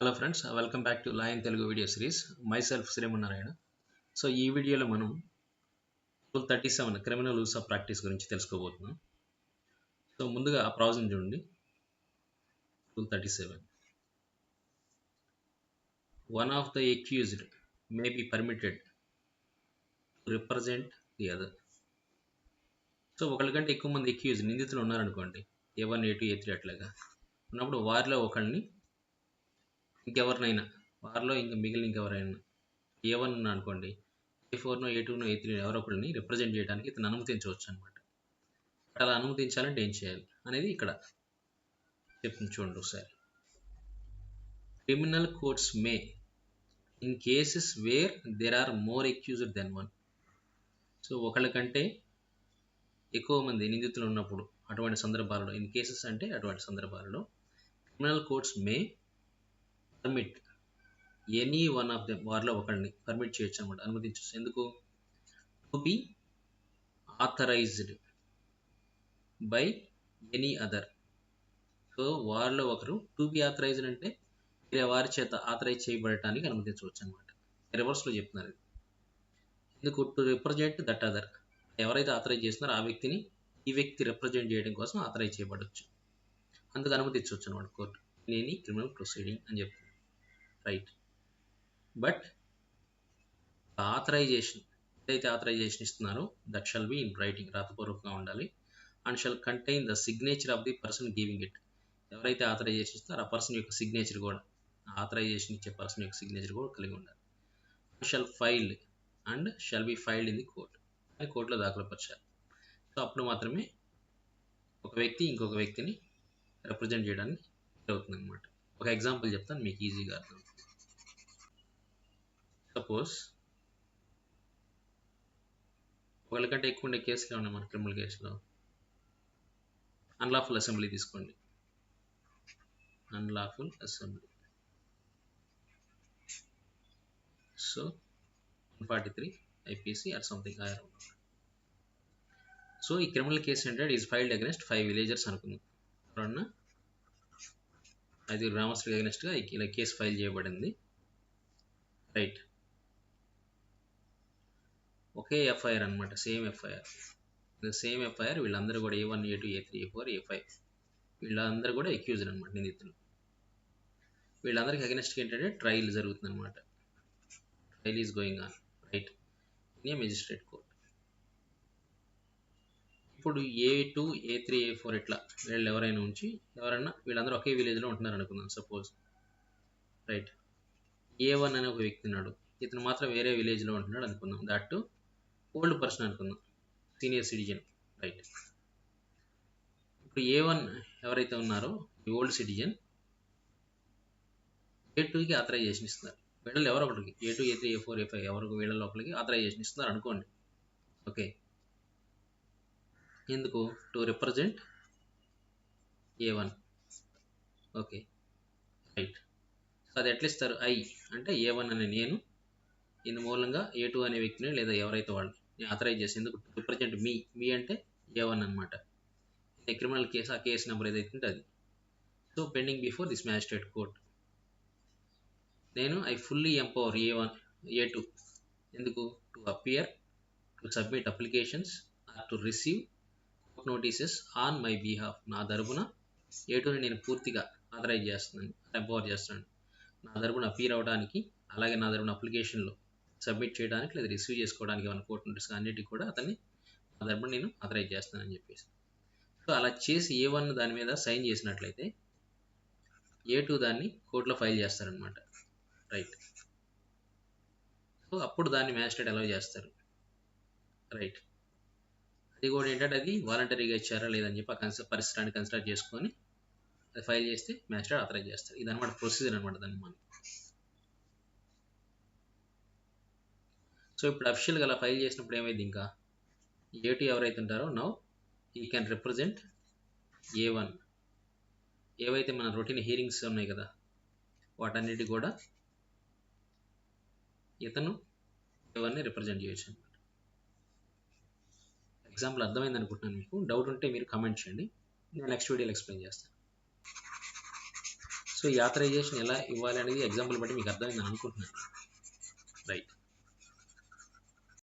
Hello friends welcome back to lion Telugu video series myself Srimannarayana so ఈ వీడియోలో మనం rule thirty seven criminal rules of practice గురించి తెలుసుకోబోతున్నాం. So ముందుగా ఆ ప్రాజెక్ట్ చూడండి. Rule thirty seven one of the accused may be permitted to represent the other so ఒకరికంటే ఎక్కువ మంది ఎక్యూజ్ నిందితులు ఉన్నారనుకోండి. A one A two A three అట్లాగా. ఉన్నప్పుడు వారిలో ఒకరిని ఇంకెవరినైనా. వారిలో ఇంకా మిగిలిన ఇంకెవరైనా. ఏ వన్ ఉన్నా అనుకోండి ఏ ఫోర్నో ఏ టూనో ఏ త్రీ ఎవరో ఒకరిని రిప్రజెంట్ చేయడానికి ఇతను అనుమతించవచ్చు అనమాట అలా అనుమతించాలంటే ఏం చేయాలి అనేది ఇక్కడ చెప్తుంది చూడండి ఒకసారి. Criminal courts may in cases where there are more accused than one so ఒకళ్ళ కంటే ఎక్కువ మంది నిందితులు ఉన్నప్పుడు అటువంటి సందర్భాలలో ఇన్ కేసెస్ అంటే అటువంటి సందర్భాలలో criminal courts may permit any one of them వారిలో ఒకరిని పర్మిట్ చేయొచ్చు అనమాట అనుమతించవచ్చు ఎందుకు? To be authorised by any other so వారిలో ఒకరు టు బి ఆథరైజ్డ్ అంటే వేరే వారి చేత ఆథరైజ్ చేయబడటానికి అనుమతించవచ్చు అనమాట రివర్స్లో చెప్తున్నారు ఇది. ఎందుకు? టు రిప్రజెంట్ దట్ అదర్ ఎవరైతే ఆథరైజ్ చేస్తున్నారో ఆ వ్యక్తిని ఈ వ్యక్తి రిప్రజెంట్ చేయడం కోసం ఆథరైజ్ చేయబడవచ్చు అందుకు అనుమతించవచ్చు అనమాట కోర్టు. నేను క్రిమినల్ ప్రొసీడింగ్ అని చెప్తుంది రైట్ బట్ ఆథరైజేషన్ ఏదైతే ఆథరైజేషన్ ఇస్తున్నారో that shall be in writing రాతపూర్వకంగా ఉండాలి. And shall contain the signature of the person giving it ఎవరైతే ఆథరైజేషన్ ఇస్తారో ఆ పర్సన్ యొక్క సిగ్నేచర్ కూడా ఆథరైజేషన్ ఇచ్చే పర్సన్ యొక్క సిగ్నేచర్ కూడా కలిగి ఉండాలి. Shall filed and shall be filed in the court అని కోర్టులో దాఖలుపరచాలి. సో అప్పుడు మాత్రమే ఒక వ్యక్తి ఇంకొక వ్యక్తిని రిప్రజెంట్ చేయడానికి అవుతుంది అనమాట ఒక ఎగ్జాంపుల్ చెప్తాను మీకు ఈజీగా అర్థం సపోజ్ ఒకళ్ళకంటే ఎక్కువ ఉండే కేసులు ఉన్నాయి మన క్రిమినల్ కేసులో? అన్లాఫుల్ అసెంబ్లీ తీసుకోండి. Unlawful assembly so one forty three IPC or something or so ఈ క్రిమినల్ కేసు ఏంటంటే is filed against five villagers అనుకుందాం. ఎవరన్నా? అది గ్రామస్తులకు అగెన్స్ట్గా ఇలా కేసు ఫైల్ చేయబడింది. రైట్ ఒకే ఎఫ్ఐఆర్ అనమాట సేమ్ ఎఫ్ఐఆర్. సేమ్ ఎఫ్ఐఆర్ వీళ్ళందరూ కూడా A one A two A three A four A five. వీళ్ళందరూ కూడా ఎక్యూజ్డ్ అనమాట నిందితులు. వీళ్ళందరికీ అగెనెస్ట్గా ఏంటంటే ట్రయల్ జరుగుతుంది అనమాట trial is going on right? In a magistrate court. ఇప్పుడు A two A three A four ఇట్లా వీళ్ళు ఎవరైనా ఉంచి ఎవరైనా వీళ్ళందరూ ఒకే విలేజ్లో ఉంటున్నారు అనుకుందాం సపోజ్. రైట్? ఏ వన్ అనే ఒక వ్యక్తి ఉన్నాడు. ఇతను మాత్రం వేరే విలేజ్లో ఉంటున్నాడు అనుకుందాం. దట్ ఓల్డ్ పర్సన్ అనుకుందాం. Senior citizen right. ఇప్పుడు ఏ వన్ ఎవరైతే ఉన్నారో ఈ ఓల్డ్ సిటిజన్ ఏ టూకి ఆథరైజేషన్ ఇస్తున్నారు? వీళ్ళు ఎవరో ఒకరికి A two A three A four A five ఎవరికి వీళ్ళ లోపలికి ఆథరైజేషన్ ఇస్తున్నారు అనుకోండి. ఓకే. ఎందుకు? To represent A one. Okay. Right. So అది ఎట్లా ఇస్తారు? ఐ అంటే ఏ వన్ అనే నేను ఇందు మూలంగా ఏ టూ అనే వ్యక్తిని లేదా ఎవరైతే వాళ్ళు అథరైజ్ చేసి ఎందుకు? రిప్రజెంట్ మీ మీ అంటే ఏ వన్ అనమాట క్రిమినల్ కేసు ఆ కేసు నెంబర్ ఏదైతే ఉంటే అది. So pending before this magistrate court నేను I fully empower A one A two ఎందుకు? To appear to submit applications or to receive court notices on my behalf నా తరపున ఏ టూని నేను పూర్తిగా ఆథరైజ్ చేస్తున్నాను ఎంపవర్ చేస్తున్నాను. నా తరపున అపీర్ అవడానికి అలాగే నా తరపున అప్లికేషన్లో సబ్మిట్ చేయడానికి లేదా రిసీవ్ చేసుకోవడానికి ఏమైనా కోర్ట్ నోటీస్ అన్నిటికీ కూడా అతన్ని తరపున నేను అథరైజ్ చేస్తానని చెప్పేసి. సో అలా చేసి ఏ వన్ దాని మీద సైన్ చేసినట్లయితే ఏ టూ దాన్ని కోర్టులో ఫైల్ చేస్తారనమాట రైట్ సో అప్పుడు దాన్ని మ్యాజిస్ట్రేట్ అలౌ చేస్తారు. రైట్ అది కూడా ఏంటంటే అది వాలంటరీగా ఇచ్చారా లేదని చెప్పి ఆ కన్సర్ పరిసరాన్ని కన్సిడర్ చేసుకొని అది ఫైల్ చేస్తే మ్యాజిస్ట్రేట్ అథరైజ్ చేస్తారు. ఇది అనమాట ప్రొసీజర్ అనమాట దాన్ని మనం. సో ఇప్పుడు అఫిషియల్గా అలా ఫైల్ చేసినప్పుడు ఏమైంది ఇంకా? ఏటి ఎవరైతే ఉంటారో నౌ ఈ క్యాన్ రిప్రజెంట్ ఏ వన్ ఏవైతే మన రొటీన్ హీరింగ్స్ ఉన్నాయి కదా వాటన్నిటి కూడా ఇతను ఏ వన్ని రిప్రజెంట్ చేయొచ్చు అనమాట ఎగ్జాంపుల్ అర్థమైంది అనుకుంటున్నాను మీకు. డౌట్ ఉంటే మీరు కామెంట్ చేయండి. నేను నెక్స్ట్ వీడియోలో ఎక్స్ప్లెయిన్ చేస్తాను. సో యాత్రైజేషన్ ఎలా ఇవ్వాలి అనేది ఎగ్జాంపుల్ బట్టి మీకు అర్థమైందని అనుకుంటున్నాను. రైట్